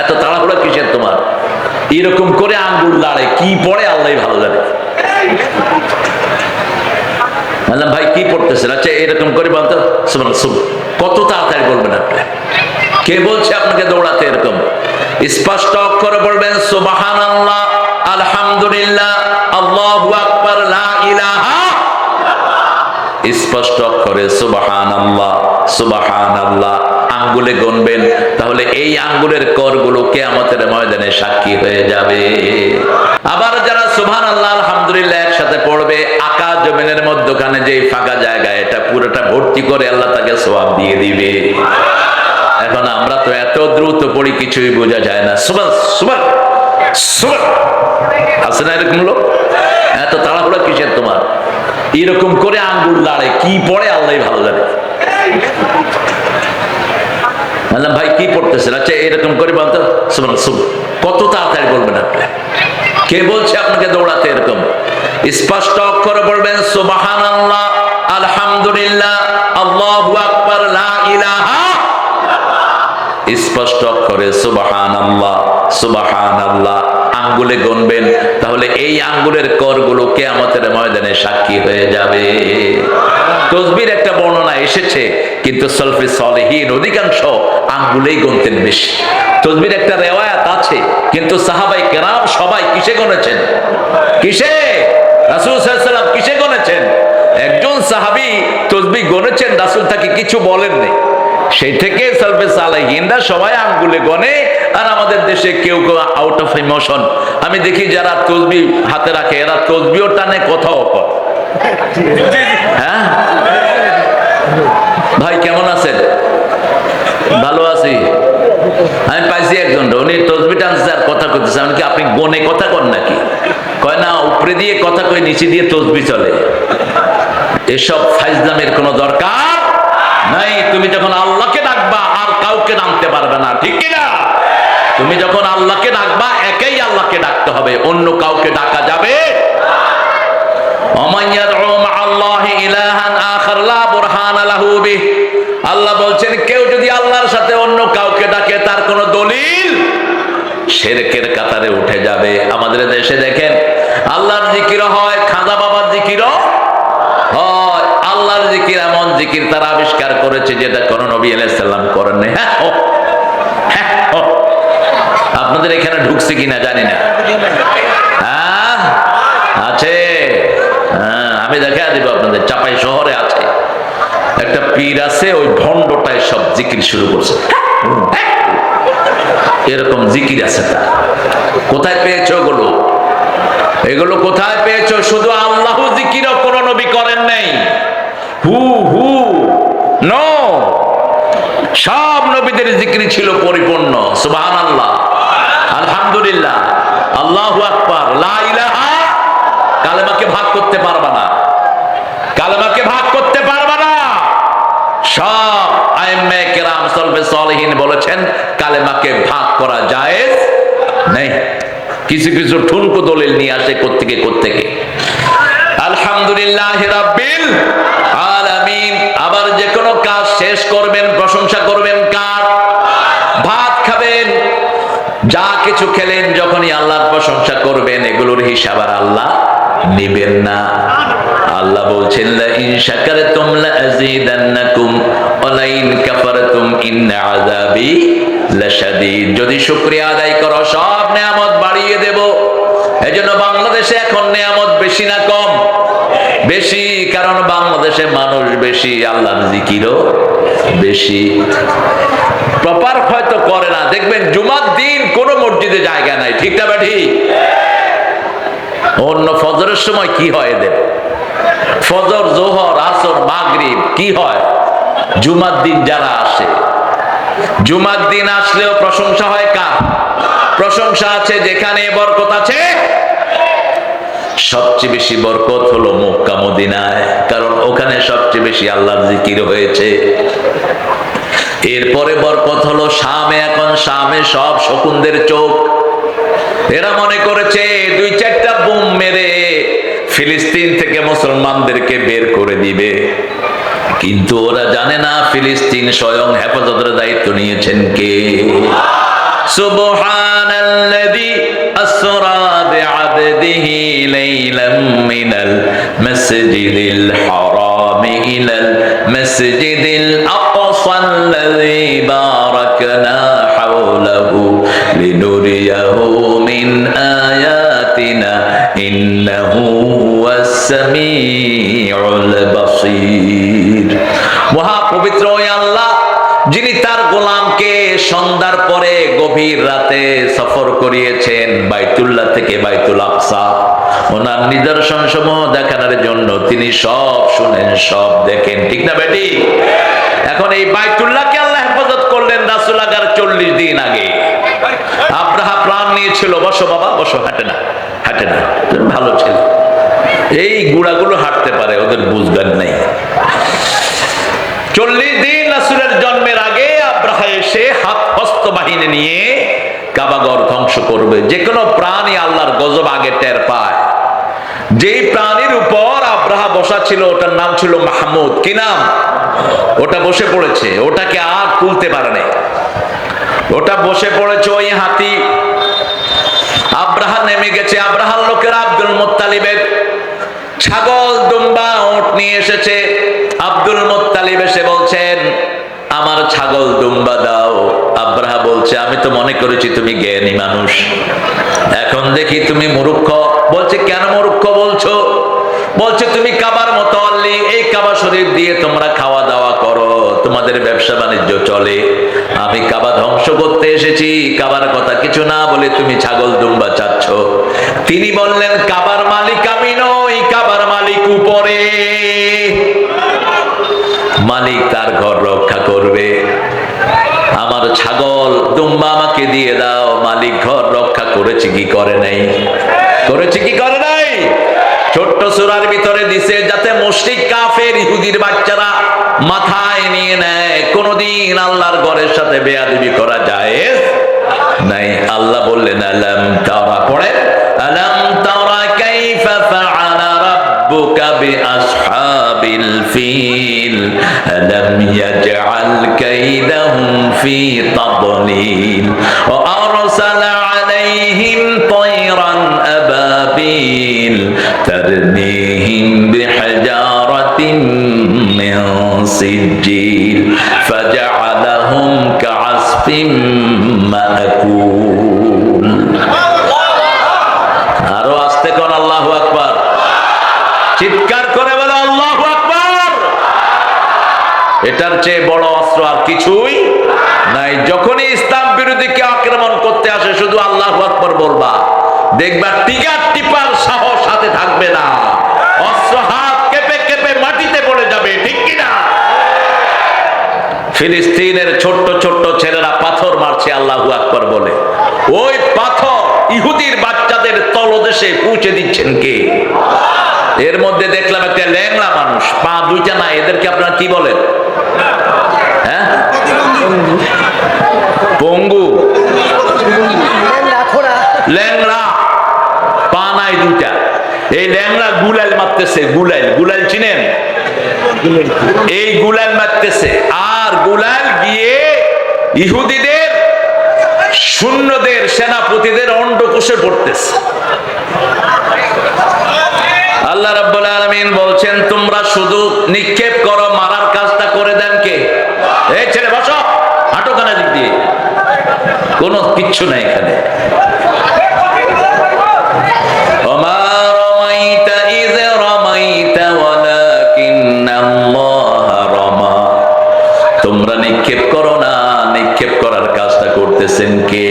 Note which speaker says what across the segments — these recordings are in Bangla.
Speaker 1: এত তাড়াহুড়া কিসের তোমার? এরকম করে আঙ্গুল লাড়ে, কি পড়ে আল্লাহ ভালো জানে। বললাম, ভাই, কি পড়তেছেন? আচ্ছা এরকম করে বলতো সুবান সুবান কত তাড়াতাড়ি বলবেন আপনি? কে বলছে আপনাকে দৌড়াতে এরকম? স্পষ্ট অক্ষরে বলবেন সুবাহান আলহামদুলিল্লাহ, আল্লাহু আকবার লা ইলাহা স্পষ্ট অক্ষরে সুবাহান আল্লাহ সুবাহান আল্লাহ আঙ্গুলে গনবেন, তাহলে এই আঙ্গুলের করগুলো কেয়ামতের ময়দানে সাক্ষী হয়ে যাবে। আবার যারা সুবহান আল্লাহ আলহামদুলিল্লাহ একসাথে পড়বে, আকাশ জমিনের মধ্যখানে যে ফাঁকা জায়গা, এটা পুরোটা ভর্তি করে আল্লাহ তাকে সোয়াব দিয়ে দিবে। এখন আমরা তো এত দ্রুত পড়ি, কিছুই বোঝা যায় না। সুবান সুবান সুবান আছে না এরকম লোক? এত তাড়াহুড়া কিসের তোমার? এরকম করে আঙ্গুল লাড়ে, কি পড়ে আল্লাহ ভালো জানে। বললাম, ভাই, কি পড়তেছেন? আচ্ছা এরকম করে বলতো কত তাড়াতাড়ি বলবেন আপনি? কে বলছে আপনাকে দৌড়াতে এরকম? স্পষ্ট অক্ষরে বলবেন সুবাহান আল্লাহ আলহামদুলিল্লাহ, আল্লাহ আকবার ইলাহা স্পষ্ট অক্ষরে সুবাহান আল্লাহ সুবাহান আল্লাহ আঙ্গুলে গনবেন তাহলে এই আঙ্গুলের করগুলো কেয়ামতের ময়দানে সাক্ষী হয়ে যাবে। তসবির একটা বর্ণনা এসেছে, কিন্তু সলফি সলেহীন অধিকাংশ আঙ্গুলেই গনতেন বেশি। তসবির একটা রেওয়ায়াত আছে, কিন্তু সাহাবাই কেরাম সবাই কিসে গনেছেন কিসে? রাসুল সাল্লাম কিসে গনেছেন একজন সাহাবি তসবি গনেছেন রাসুল তাকে কিছু বলেননি। সেই থেকে সালফে সালেহিনরা সবাই আঙ্গুলে গনে, আর আমাদের দেশে কেউ কেউ আউট অফ ইমোশন আমি দেখি যারা তসবি হাতে রাখে, এরা তসবিও টানে কথাও কর হ্যাঁ? ভাই, কেমন আছেন? ভালো আছি। আমি পাইছি একজন উনি তসবি টানছে আর কথা করতেছে আমি কি, আপনি গনে কথা কন নাকি? কয় না, উপরে দিয়ে কথা কই নিচে দিয়ে তসবি চলে। এসব ফাইজলামের কোনো দরকার নাই, তুমি যখন আল্লাহকে ডাকবা, আর কাউকে নামতে পারবে না, ঠিক কিনা তুমি যখন আল্লাহকে ডাকবা, একই আল্লাহকে ডাকতে হবে, অন্য কাউকে ডাকা যাবে আল্লাহ বলছেন, কেউ যদি আল্লাহর সাথে অন্য কাউকে ডাকে, তার কোনো দলিল শেরকের কাতারে উঠে যাবে। আমাদের দেশে দেখেন, আল্লাহর জিকিরও হয়, খাজা বাবার জিকির হয়। আল্লাহর জিকির এমন জিকির তারা আবিষ্কার করেছে যেটা কোন নবী আলাইসাল্লাম করেন হ্যাঁ হ্যাঁ। আপনাদের এখানে ঢুকছে কিনা জানি না। হ্যাঁ আছে। আমি দেখা দিব আপনাদের, চাপাই শহরে আছে। একটা পীর আছে, ওই ভণ্ডটায় সব জিকির শুরু করছে। এরকম জিকির আছে তা কোথায় পেয়েছ ওগুলো এগুলো কোথায় পেয়েছ? শুধু আল্লাহ জিকিরও কোন নবী করেন নাই। হু হু, নো। সব নবীদের জিকির ছিল পরিপূর্ণ সুবহান আল্লাহ আলহামদুলিল্লাহ। আল্লাহু আকবার। কালেমাকে ভাগ করতে পারবা না। কালেমাকে ভাগ করতে পারবা না। সব আইম্মে সলফে সলহীন বলেছেন, কালেমাকে ভাগ করা জায়েজ নেই। কিছু কিছু ঠুনকো দলিল নিয়ে আসে কোত্থেকে কোত্থেকে। আলহামদুলিল্লাহ আলামিন, আবার যে কোনো কাজ শেষ করবেন, প্রশংসা করবেন কার? ভাত খাবেন, যা কিছু খেলেন, যখনই আল্লাহর প্রশংসা করবেন, এগুলোর হিসাব আর আল্লাহ নিবেন না। আল্লাহ বলছেন ইন শাকারতুম লা আযীদান্নাকুম ওয়া কাফারতুম, ইন্না আযাবি লাশাদীদ। যদি শুকরিয়া আদায় করো, সব নেয়ামত বাড়িয়ে দেব। এজন্য বাংলাদেশে এখন নেয়ামত বেশি না কম। বেশি, কারণ বাংলাদেশে মানুষ বেশি, আল্লাহর জিকিরও বেশি। প্রপার হয়তো করে না। দেখবেন জুমার দিন কোনো মসজিদে জায়গা নাই, ঠিক না ব্যাঠি অন্য ফজরের সময় কি হয় এদের? ফজর, জোহর, আসর, মাগরিব, কি হয়? জুমার দিন যারা আসে। জুমার দিন আসলেও প্রশংসা হয় কার? প্রশংসা আছে যেখানে বরকত আছে সবচেয়ে বেশি বরকত হলো মক্কা মদিনায়, কারণ ওখানে সবচেয়ে বেশি আল্লাহর জিকির হয়েছে। এরপরে বরকত হলো শামে, এখন শামে সব শকুনদের চোখ। এরা মনে করেছে, দুই চারটা বোম মেরে ফিলিস্তিন থেকে মুসলমানদেরকে বের করে দিবে। কিন্তু ওরা জানে না ফিলিস্তিন স্বয়ং হেফাজতের দায়িত্ব নিয়েছেন কে। সুবহানাল্লাযী বিআবদিহি লাইলাম মিনাল মাসজিদিল হারাম ইলাল মাসজিদিল আকসা আল্লাযী বারাকনা হাওলাহু লিনুরিয়াহু মিন আয়াতিনা ইন্নাহু হুয়াস সামিউল বাসীর মহাপবিত্র ওই আল্লাহ যিনি তার গোলামকে সন্ধ্যার পরে গভীর রাতে সফর করিয়েছেন বাইতুল্লাহ থেকে বাইতুল আকসা। ওনার নিদর্শন সমূহ দেখানোর জন্য তিনি সব শুনেন, সব দেখেন। ঠিক না বেটি? এখন এই বাইতুল্লাহকে আল্লাহ হেফাজত করলেন রাসুল আগার চল্লিশ দিন আগে। আব্রাহা প্রাণ নিয়েছিল, বসো বাবা, বসো, হাঁটে না হাঁটে না ভালো ছেলে। এই গুড়াগুলো হাঁটতে পারে, ওদের বুঝগান নেই। চল্লিশ দিন রাসুলের জন্মের আগে আব্রাহা এসে হাত হস্ত বাহিনী নিয়ে কাবাগর ধ্বংস করবে। যে কোনো প্রাণী আল্লাহর গজব আগে টের পায়। যেই প্রাণীর উপর আব্রাহা বসা ছিল, ওটার নাম ছিল মাহমুদ। কি নাম? ওটা বসে পড়েছে। ওটাকে আর তুলতে পারে নাই। ওটা বসে পড়েছে ওই হাতি। আব্রাহা নেমে গেছে। আব্রাহার লোকেরা আব্দুল মোত্তালিবের ছাগল দুম্বা ওট নিয়ে এসেছে। আব্দুল মোত্তালিব এসে বলছেন আমার ছাগল দুম্বা দাও। আব্রাহা বলছে, আমি তো মনে করেছি তুমি জ্ঞানী মানুষ। এখন দেখি তুমি মূর্খ। বলছে, কেন মূর্খ বলছো? বলছে, তুমি কাবার মতো অল্লি, এই কাবা শরীফ দিয়ে তোমরা খাওয়া দাওয়া করো, তোমাদের ব্যবসা বাণিজ্য চলে। আমি কাবা ধ্বংস করতে এসেছি, কাবার কথা কিছু না বলে তুমি ছাগল দুম্বা চাচ্ছ। তিনি বললেন, কাবার মালিক আমি নই, কাবার মালিক উপরে। মালিক তার ঘর রক্ষা করবে। আমার ছাগল, দুম্বা আমাকে দিয়ে দাও। মালিক ঘর রক্ষা করেছে কি করে নাই? করেছে কি করে নাই? ছোট্ট সুরার ভিতরে দিছে, যাতে মুশরিক, কাফের, ইহুদির বাচ্চারা মাথায় নিয়ে নেয়। কোনদিন আল্লাহর ঘরের সাথে বেয়াদবি করা যায় নাই। আল্লাহ বললেন, আলাম তারা, পড়ে, আলাম তারা কাইফা ফাআলা ربك بأصحاب الفيل ألم يجعل كيدهم في تضليل؟ চেয়ে বড় অস্ত্র আর কিছুই নাই। যখনই ইসলাম বিরোধীকে আক্রমণ করতে আসে, শুধু আল্লাহ আকবার বলবা, দেখবা টিকার টিপার সাহস হাতে থাকবে না। অস্ত্র হাত কেঁপে কেঁপে মাটিতে পড়ে যাবে, ঠিক কিনা? ফিলিস্তিনের ছোট্ট ছোট্ট ছেলেরা পাথর মারছে, আল্লাহু আকবার বলে। ওই পাথর ইহুদির বাচ্চাদের তলদেশে পৌঁছে দিচ্ছেন কে? এর মধ্যে দেখলাম একটা ল্যাংলা মানুষ, পা দুইটা না, এদেরকে আপনারা কি বলেন? হ্যাঁ? পঙ্গু। ল্যাংড়া পা নাই দুইটা। এই ল্যাংড়া গুলাল মারতেছে গুলাল। গুলাল চিনেন? এই গুলাল মারতেছে। আর গুলাল গিয়ে ইহুদিদের শূন্যদের সেনাপতিদের অন্ডকোষে পড়তেছে। আল্লাহ রাব্বুল আলামিন বলছেন, তোমরা শুধু নিক্ষেপ করো, মারার কাজটা করে দেন কে? এই ছেলে, বসো হাঁটো কানা দিক দিয়ে। কোনো কিছু নাই এখানে। নিক্ষেপ করো না, নিক্ষেপ করার কাজটা করতেছেন কে?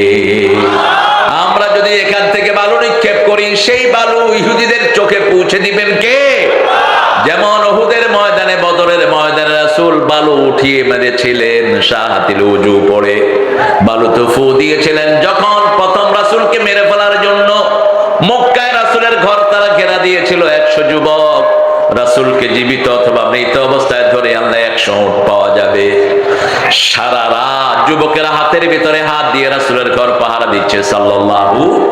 Speaker 1: সেই বালু ইহুদিদের চোখে পৌঁছে দিবেন কে? যেমন ওহুদের ময়দানে, বদরের ময়দানে রাসুল বালু উঠিয়ে মেরেছিলেন, শাহাতিল উজু পড়ে বালু তো ফু দিয়েছিলেন, যখন প্রথম রাসুলকে মেরে ফেলার জন্য মক্কায় রাসুলের ঘর তারা ঘেরা দিয়েছিল একশো যুবক। রাসূলকে জীবিত অথবা মৃত অবস্থায় ধরে আনলে একশো উট পাওয়া যাবে। সারা রাত যুবকেরা হাতের ভিতরে হাত দিয়ে রাসূলের ঘর পাহারা দিচ্ছে, সাল্লাল্লাহু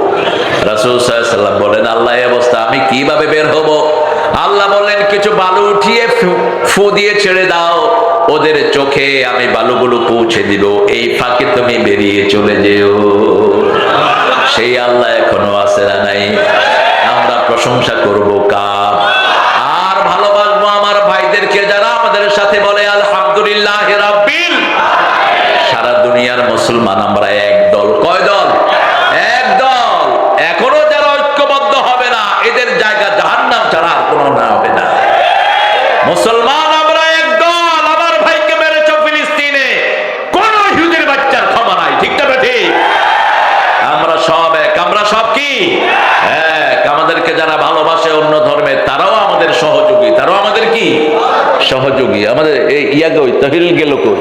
Speaker 1: রাসূল সাল্লাম বলেন, আল্লাহ অবস্থা আমি কীভাবে বের হব? আল্লাহ বললেন কিছু বালু উঠিয়ে ফু- দিয়ে ছেড়ে দাও। ওদের চোখে আমি বালুগুলো পৌঁছে দিব। এই ফাঁকে তুমি বেরিয়ে চলে যেও। সেই আল্লাহ এখনও আছে না নাই। আমরা প্রশংসা করব কার আর ভালোবাসবো আমার ভাইদেরকে যারা আমাদের সাথে বলে আলহামদুলিল্লাহ রাব্বিল সারা দুনিয়ার মুসলমান, আমরা এক দল। কয় দল? এক দল। এখনও যারা ঐক্যবদ্ধ হবে না, এদের জায়গা জাহান্নাম ছাড়া কোনো না হবে না। মুসলমান সব এক। আমরা সব কি? আমাদেরকে যারা ভালোবাসে অন্য তারাও আমাদের সহযোগী। তারাও আমাদের কি? সহযোগী। আমাদের এই ইয়া ওই তহিল গেল কই?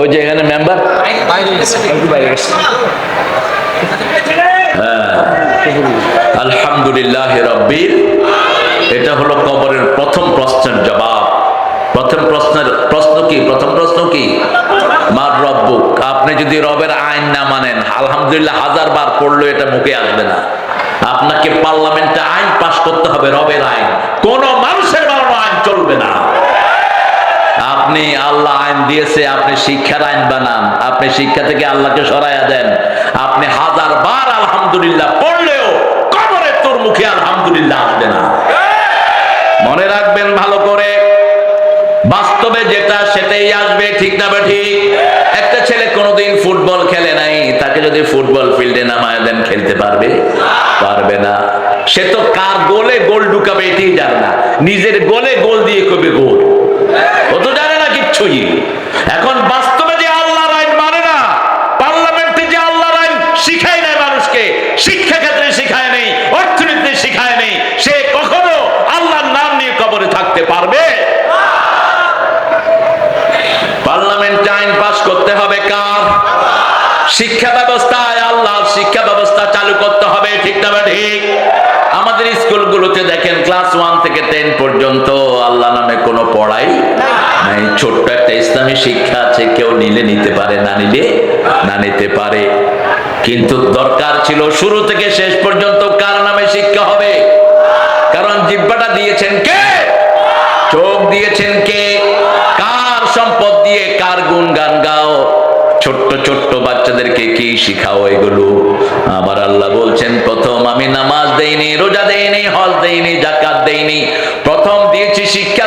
Speaker 1: ওই যে এখানে আলহামদুলিল্লাহ রব্বিল এটা হলো কবরের প্রথম প্রশ্নের জবাব। প্রথম প্রশ্নের প্রশ্ন কি? প্রথম প্রশ্ন কি? মার রব্বুক আপনি যদি রবের আইন না মানেন, আলহামদুলিল্লাহ হাজার বার পড়ল এটা মুখে আসবে না। আপনাকে পার্লামেন্টে আইন পাশ করতে হবে, রবের আইন। কোন মানুষের বানানো আইন চলবে না। আপনি আল্লাহ আইন দিয়েছে, আপনি শিক্ষার আইন বানান। আপনি শিক্ষা থেকে আল্লাহকে সরাইয়া দেন। আপনি হাজার বার আলহামদুলিল্লাহ পড়লেও কবরে তোর মুখে আলহামদুলিল্লাহ আসবে না। মনে রাখবেন ভালো করে, বাস্তবে যেটা সেটাই আসবে, ঠিক না বা ঠিক? একটা ছেলে কোনোদিন ফুটবল খেলে নাই, তাকে যদি ফুটবল ফিল্ডে নামায় দেন, খেলতে পারবে? পারবে না। সে তো কার গোলে গোল ঢুকাবে এটাই জানে না। নিজের গোলে গোল দিয়ে কবে গোল। কিচ্ছুই এখন বাস্তবে যে আল্লাহর আইন মানে না, পার্লামেন্টে যে আল্লাহর আইন শিখায় নাই মানুষকে, শিক্ষা ক্ষেত্রে শিখায় নেই, অর্থনীতিতে শিখায় নেই, সে কখনো আল্লাহর নাম নিয়ে কবরে থাকতে পারবে? পার্লামেন্টে আইন পাস করতে হবে কার? শিক্ষা ব্যবস্থায় আল্লাহ শিক্ষা ব্যবস্থা চালু করতে হবে, ঠিক না ঠিক আমাদের স্কুলগুলোতে দেখেন, ক্লাস ওয়ান থেকে টেন পর্যন্ত আল্লাহ নামে কোনো পড়াই ছোট্ট একটা ইসলামী শিক্ষা আছে, কেউ নিলে নিতে পারে, না নিলে না নিতে পারে। কিন্তু দরকার ছিল শুরু থেকে শেষ পর্যন্ত কার নামে শিক্ষা হবে? কারণ জিব্বাটা দিয়েছেন কে? চোখ দিয়েছেন কে? কার সম্পদ দিয়ে কার গুণগান গাও? ছোট্ট ছোট্ট বাচ্চাদেরকে কি শিখাও এগুলো? আমার আল্লাহ বলছেন, প্রথম আমি নামাজ দেইনি, রোজা দেইনি, হজ দেইনি জাকাত দেইনি। প্রথম দিয়েছি শিক্ষা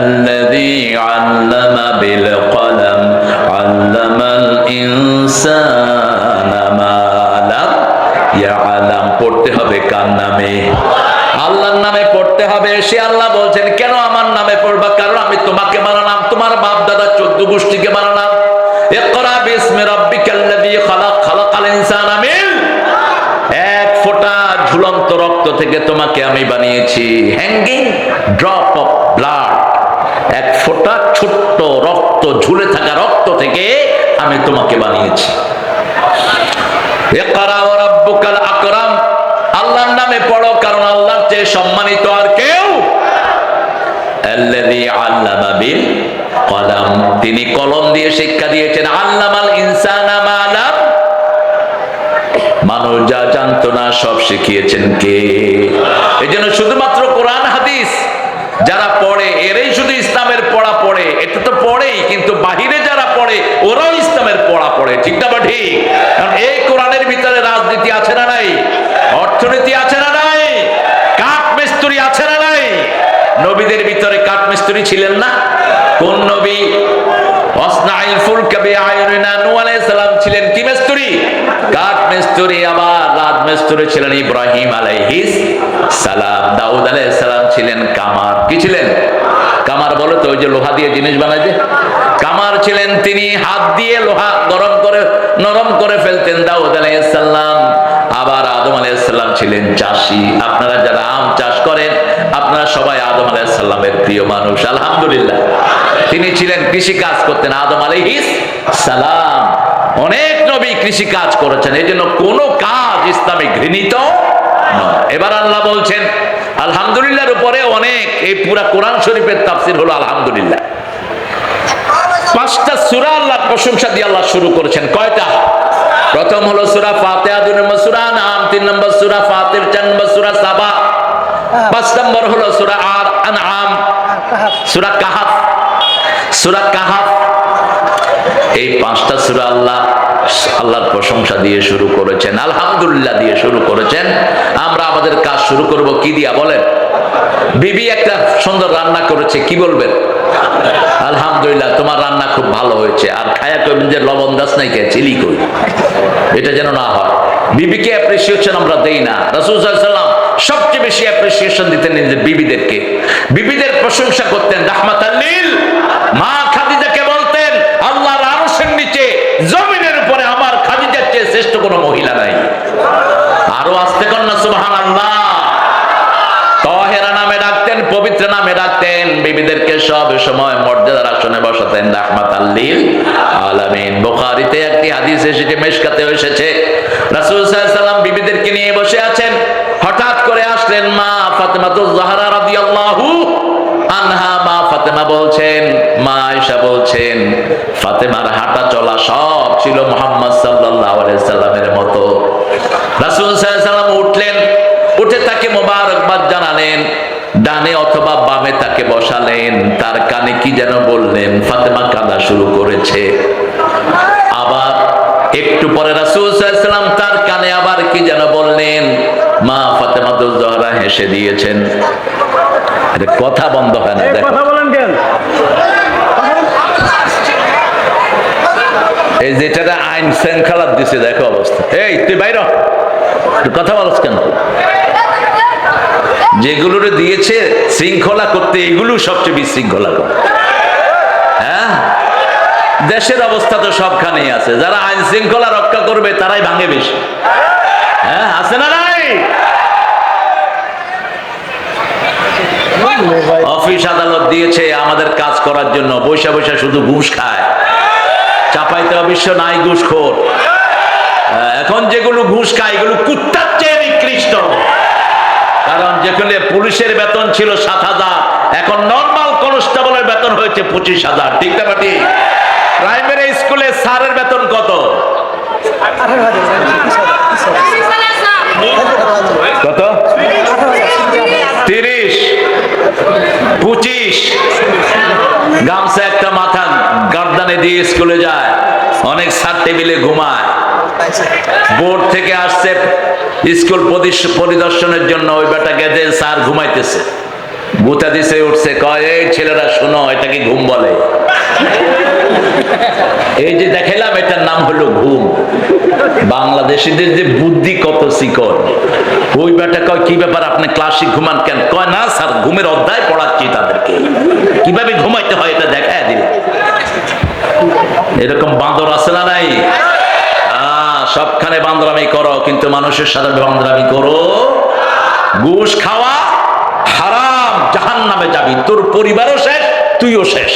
Speaker 1: الذي علم بالقلم علم الإنسان ما لم يعلم পড়তে হবে কার নামে আল্লাহর নামে পড়তে হবে সে আল্লাহ বলছেন কেন আমার নামে পড়বা কারণ আমি তোমাকে বানালাম তোমার বাপ দাদা চোদ্দ গোষ্ঠীকে বানালাম ইকরা বিসমি রাব্বিকাল্লাযী খালাক খালাকাল ইনসানা মিন এক ফোঁটা ঝুলন্ত রক্ত থেকে তোমাকে আমি বানিয়েছি হ্যাঙ্গিং ড্রপ অফ ব্লাড এক ফোঁটা ছোট্ট রক্ত, ঝুলে থাকা রক্ত থেকে আমি তোমাকে বানিয়েছি। আল্লাহর নামে পড়ো, কারণ আল্লাহর চেয়ে সম্মানিত আর কেউ তিনি কলম দিয়ে শিক্ষা দিয়েছেন মানুষ যা জানতো না, সব শিখিয়েছেন কে? এই জন্য শুধুমাত্র কোরআন হাদিস যারা পড়ে, এরাই শুধু ইসলামের পড়া পড়ে। এটা তো পড়েই, কিন্তু বাহিরে যারা পড়ে, ওরাও ইসলামের পড়া পড়ে। ঠিক না বা ঠিক? কারণ এই কোরআনের ভিতরে রাজনীতি আছে না নাই? অর্থনীতি আছে না নাই? কাঠ মিস্ত্রি আছে না নাই? নবীদের ভিতরে কাঠ মিস্ত্রি ছিলেন না? কোন নবী? অসনাইল ফুলকা বিআইনিনা নূহ আলাইহিস সালাম ছিলেন কি মিস্ত্রি? কাঠ মিস্ত্রি, আবার রাজ মিস্ত্রি ছিলেন ইব্রাহিম আলাইহিস সালাম। দাউদ আলাইহিস সালাম ছিলেন কামার। কি ছিলেন? কামার বলো তো, ওই যে লোহা দিয়ে জিনিস বানায় যে? কামার ছিলেন তিনি, হাত দিয়ে লোহা গরম করে, নরম করে ফেলতেন দাউদ আলাইহিস সালাম আবার আদম আলাইহিস সালাম ছিলেন চাষি। আপনারা যারা আম চাষ করেন, আপনারা সবাই আদম আলাইহিস সালামের প্রিয় মানুষ। আলহামদুলিল্লাহ। তিনি ছিলেন কৃষি কাজ করতেন আদম আলাইহিস সালাম অনেক নবী কৃষি কাজ করেছেন। এই জন্য কোনো কাজ ইসলামে ঘৃণিত নয়। এবার আল্লাহ বলছেন, আলহামদুলিল্লাহর উপরে অনেক, এই পুরা কোরআন শরীফের তাফসির হলো আলহামদুলিল্লাহ। পাঁচটা সুরা আল্লাহ প্রশংসা দিয়ে আল্লাহ শুরু করেছেন। কয়টা? প্রথম হলো সুরা ফাতিহা, দুই নম্বর সুরা নাম তিন নম্বর সুরা ফাতির, চার নম্বর সুরা সাবা। পাঁচ নম্বর হলো সুরা আর আনআম সুরা কাহাফ। সুরা কাহাফ এই পাঁচটা সূরা আল্লাহ আল্লাহর প্রশংসা দিয়ে শুরু করেছেন, আলহামদুলিল্লাহ দিয়ে শুরু করেছেন। আমরা আমাদের কাজ শুরু করব কি দিয়া বলেন? বিবি একটা সুন্দর রান্না করেছে, কি বলবেন? আলহামদুলিল্লাহ, তোমার রান্না খুব ভালো হয়েছে। আর খায়া কইবেন যে লবণ দাস নাই কে, চিলি কই? এটা যেন না হয়। বিবিকে অ্যাপ্রিসিয়েশন আমরা দেই না। রাসূল সাল্লাম সবচেয়ে বেশি অ্যাপ্রিসিয়েশন দিতেন বিবিদেরকে। বিবিদের প্রশংসা করতেন রাহমাতাল্লিল মা খাদিজাকে বলতেন আল্লাহর আরশের নিচে জমিনের উপরে আমার খাদিজার চেয়ে শ্রেষ্ঠ কোনো মহিলা নাই আরও আসতে কন্যা সুবহানাল্লাহ তহেরা নামে ডাকতেন পবিত্র নামে ডাকতেন বিবিদেরকে সব সময় মর্যাদার আসনে বসাতেন রাহমাত আল্লিল আলামিন। বুখারীতে একটি হাদিস এসেছে মেশকাতে এসেছে। রাসূল সাল্লাম বিবিদেরকে নিয়ে বসে আছেন। হঠাৎ করে আসলেন মা ফাতেমাতুজ জাহরা রাদিয়াল্লাহু আনহা। মা ফাতেমা বলছেন, মা আয়েশা বলছেন, ফাতেমার হাঁটা চলা সব ছিল মুহাম্মদ সাল্লাল্লাহু আলাইহি সাল্লামের মতো। রাসূল সাল্লাল্লাহু আলাইহি সাল্লাম উঠলেন উঠে তাকে মোবারকবাদ জানালেন ডানে অথবা বামে তাকে বসালেন। তার কানে কি যেন বললেন ফাতেমা কাঁদা শুরু করেছে। আবার একটু পরে রাসূল সাল্লাল্লাহু আলাইহি সাল্লাম তার কানে আবার কি যেন বললেন মা ফাতেমা তো জহরা হেসে দিয়েছেন। কথা বন্ধ হয় না দেখো। এই যেটা আইন শৃঙ্খলা দিছে দেখো অবস্থা। এই তুই বাইর কথা বলছ কেন? যেগুলোর দিয়েছে শৃঙ্খলা করতে, এগুলো সবচেয়ে বিশৃঙ্খলা করে। হ্যাঁ? দেশের অবস্থা তো সবখানেই আছে। যারা আইন শৃঙ্খলা রক্ষা করবে, তারাই ভাঙে বেশি। হ্যাঁ আছে না নাই? অফিস আদালত দিয়েছে আমাদের কাজ করার জন্য। বৈশা বৈশা শুধু ঘুষ খায়। চাপাইতে অবশ্য নাই ঘুষখোর এখন যেগুলো ঘুষ খায় এগুলো কুত্তার চেয়ে নিকৃষ্ট। কারণ যেখানে পুলিশের বেতন ছিল সাত হাজার এখন নর্মাল কনস্টেবলের বেতন হয়েছে পঁচিশ হাজার। ঠিক না বাটি প্রাইমারি স্কুলে স্যারের বেতন কত? কত? তিরিশ, পঁচিশ। গামছা একটা মাথা গার্দানে দিয়ে স্কুলে যায়, অনেক স্যার টেবিলে ঘুমায়। বোর্ড থেকে আসছে স্কুল পরিদর্শনের জন্য ওই বেটা গেদে স্যার ঘুমাইতেছে। বুতা দিছে, উঠছে, কয়, এই ছেলেরা, শোনো, এটাকে ঘুম বলে। এই যে দেখাইলাম, এটার নাম হলো ঘুম। বাংলাদেশিদের যে বুদ্ধি কত শিকড়। ওই বেটা কয়, কি ব্যাপার আপনি ক্লাসে ঘুমান কেন? কয়, না স্যার, ঘুমের অধ্যায় পড়াচ্ছি তাদেরকে। কীভাবে ঘুমাইতে হয় এটা দেখায় দিল। এরকম বাঁদর আছে না নাই? সবখানে বান্দরামি করো, কিন্তু মানুষের সাথে বান্দরামি করো। ঘুষ খাওয়া হারাম জাহান নামে যাবি। তোর পরিবারও শেষ, তুইও শেষ।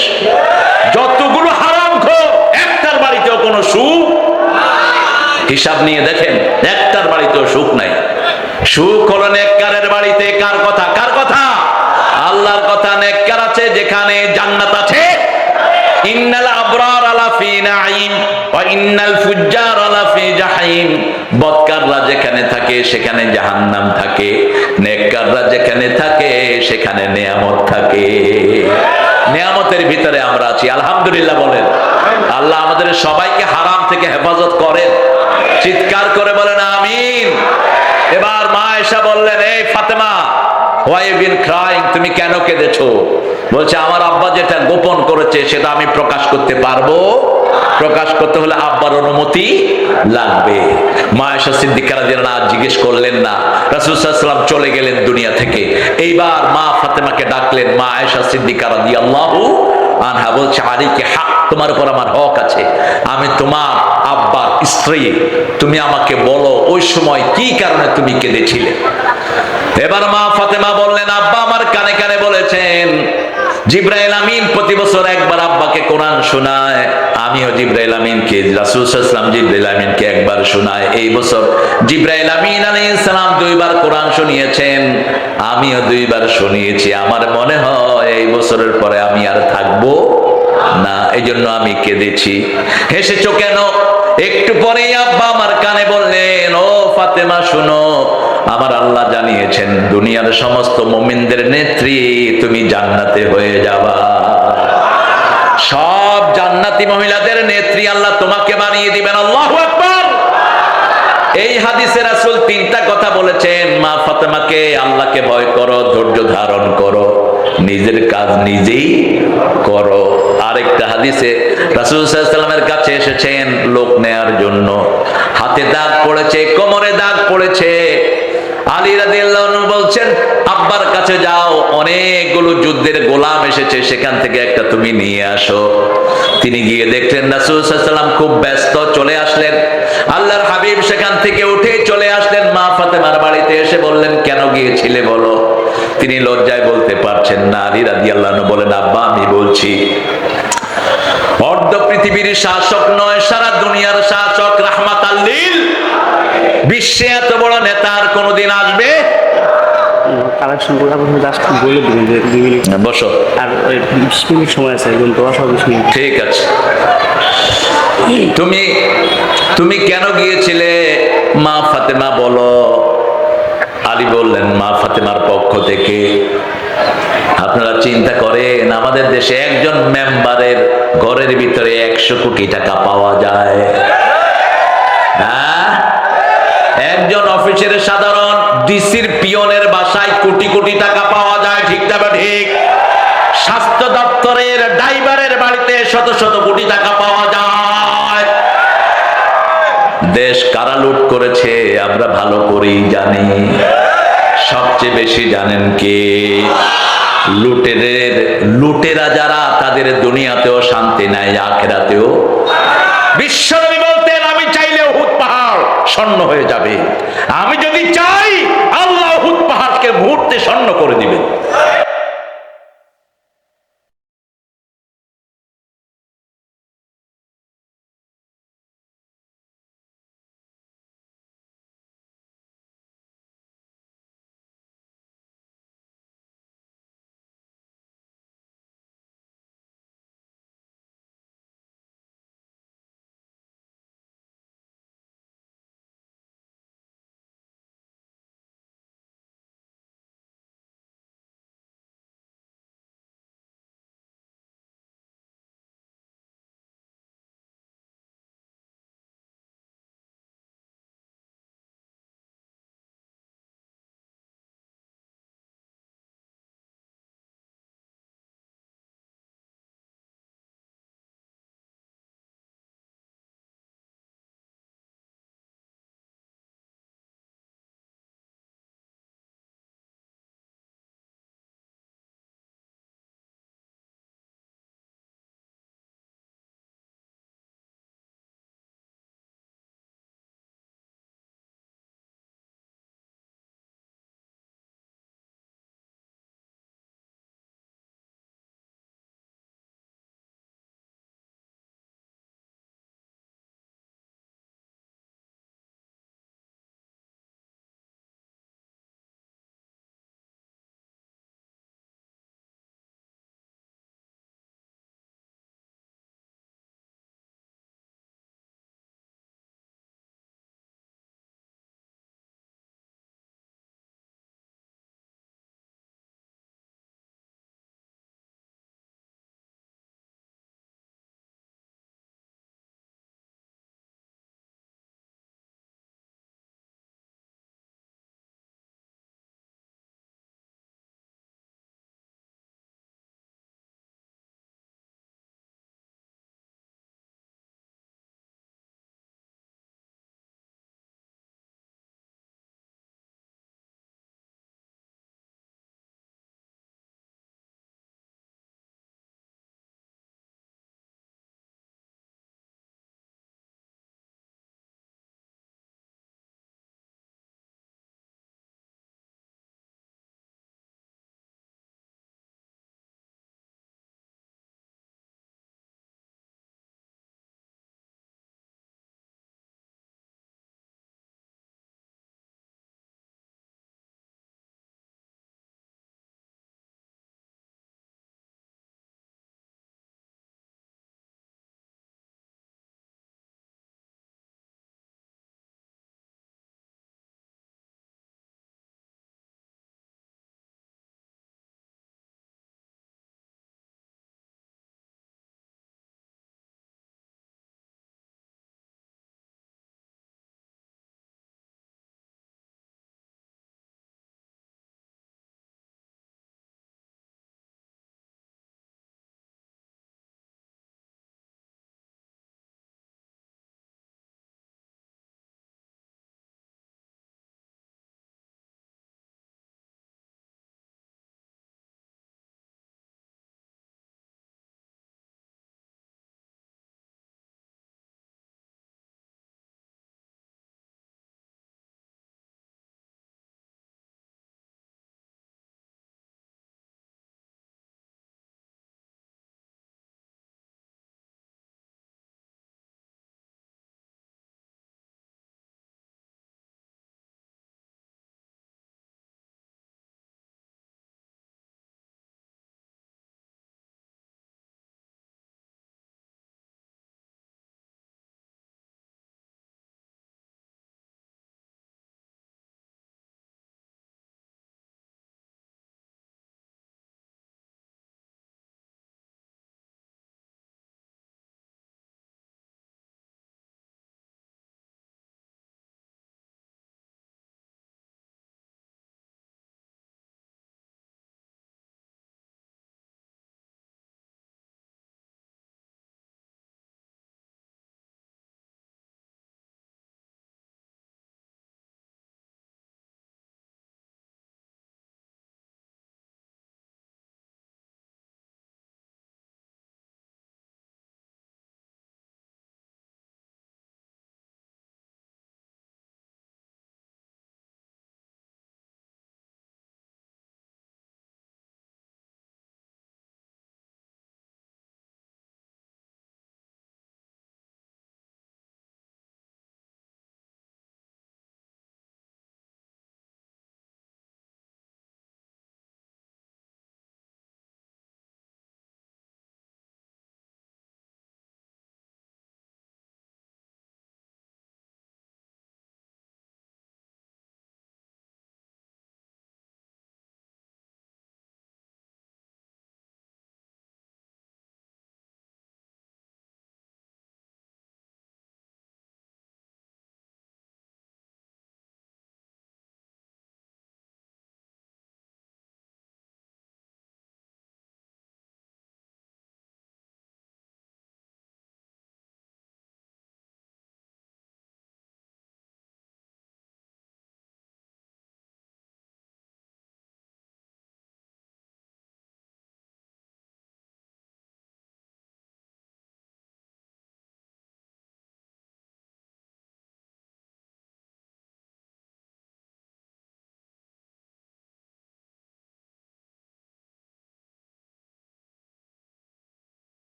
Speaker 1: যতগুলো হারাম খো, একটার বাড়িতেও কোনো সুখ হিসাব নিয়ে দেখেন, একটার বাড়িতেও সুখ নাই। সুখ বাড়িতে কার কথা? কার কথা? যেখানে থাকে, সেখানে জাহান্নাম থাকে। নেককাররা যেখানে থাকে, সেখানে নিয়ামত থাকে। নিয়ামতের ভিতরে আমরা আছি। আলহামদুলিল্লাহ বলেন। আল্লাহ আমাদের সবাইকে হারাম থেকে হেফাজত করেন। চিৎকার করে বলেন, আমিন। এবার মা এসা বললেন, এই ফাতেমা তুমি কেন কেঁদেছো? বলছে, আমার আব্বা যেটা গোপন করেছে, সেটা আমি প্রকাশ করতে পারব। প্রকাশ করতে হলে আব্বার অনুমতি লাগবে। মা এসা সিদ্দিকারা যেন না জিজ্ঞেস করলেন, না রাসুসাল্লাম চলে গেলেন দুনিয়া থেকে। এইবার মা ফাতেমাকে ডাকলেন, মা আয়েশা সিদ্দিকারা দিয়ে আল্লাহু আনহা বলছে, আলীকে হাক, তোমার উপর আমার হক আছে। আমি তোমার আব্বার স্ত্রী, তুমি আমাকে বলো, ওই সময় কি কারণে তুমি কেঁদেছিলে? এবার মা ফাতেমা বললেন, আব্বা আমার কানে কানে বলেছেন, জিব্রাইল আমিন প্রতি বছর একবার আব্বাকে কোরআন শোনায়। আমিও জিব্রাইল আমিন আমিনকে, রাসূল সাল্লাল্লাহু জিব্রাইল আমিনকে একবার শোনায়। এই বছর জিব্রাইল আমিন আলাইহিস সালাম দুইবার কোরআন শুনিয়েছেন, আমিও দুইবার শুনিয়েছি। আমার মনে হয় এই বছরের পরে আমি আর থাকব না এই জন্য আমি কেঁদেছি। হেসেছো কেন? একটু পরেই আব্বা আমার কানে বললেন, ও ফাতেমা, শুনো, আমার আল্লাহ জানিয়েছেন, দুনিয়ার সমস্ত মুমিনদের নেত্রী, তুমি জান্নাতে হয়ে যাবা। সব জান্নাতি মহিলাদের নেত্রী আল্লাহ তোমাকে বানিয়ে দিবেন, আল্লাহ এই হাদিসে রাসূল তিনটা কথা বলেছেন, মা ফাতেমাকে আল্লাহকে ভয় করো, ধৈর্য ধারণ করো, নিজের কাজ নিজেই করো। আরেকটা হাদিসে রাসূল সাল্লাল্লাহু আলাইহি সাল্লামের কাছে এসেছেন, লোক নেয়ার জন্য। হাতে দাগ পড়েছে, কোমরে দাগ পড়েছে। আলী রাদিয়াল্লাহু বলছেন, আব্বার কাছে যাও, অনেকগুলো যুদ্ধের গোলাম এসেছে, সেখান থেকে একটা তুমি নিয়ে আসো। তিনি গিয়ে দেখলেন খুব ব্যস্ত, চলে আসলেন। আল্লাহর হাবিব সেখান থেকে উঠে চলে আসলেন, মা ফাতেমার বাড়িতে এসে বললেন, কেন গিয়েছিলে বলো? তিনি লজ্জায় বলতে পারছেন না, আলী রাদিয়াল্লাহু বলেন আব্বা, আমি বলছি, অর্ধ পৃথিবীর শাসক নয়, সারা দুনিয়ার বিশ্বে এত বড় নেতার কোনোদিন আসবে?
Speaker 2: কালেকশন করে আপনার জাস্ট বলে দিবেন যে দুই মিনিট।
Speaker 1: বসো।
Speaker 2: আর ওই বিশ মিনিট সময় আছে একদম দশ বিশ মিনিট
Speaker 1: ঠিক আছে। তুমি তুমি কেন গিয়েছিলে? মা ফাতেমা বলো। আলী বললেন মা ফাতেমার পক্ষ থেকে। আপনারা চিন্তা করেন আমাদের দেশে একজন মেম্বারের ঘরের ভিতরে একশো কোটি টাকা পাওয়া যায়। হ্যাঁ? অফিসের সাধারণ ডিসির পিয়নের বাসায় কোটি কোটি টাকা পাওয়া যায়, ঠিক না ঠিক? স্বাস্থ্য দপ্তরের ড্রাইভারের বাড়িতে শত শত কোটি টাকা পাওয়া যায়। দেশ কারা লুট করেছে, আমরা ভালো করেই জানি। সবচেয়ে বেশি জানেন কে? লুটেদের, লুটেরা যারা, তাদের দুনিয়াতেও শান্তি নাই, আখেরাতেও। বিশ্বনবী স্বর্ণ হয়ে যাবে। আমি যদি চাই আল্লাহ পাহাড়কে মুহূর্তে স্বর্ণ করে দিবেন।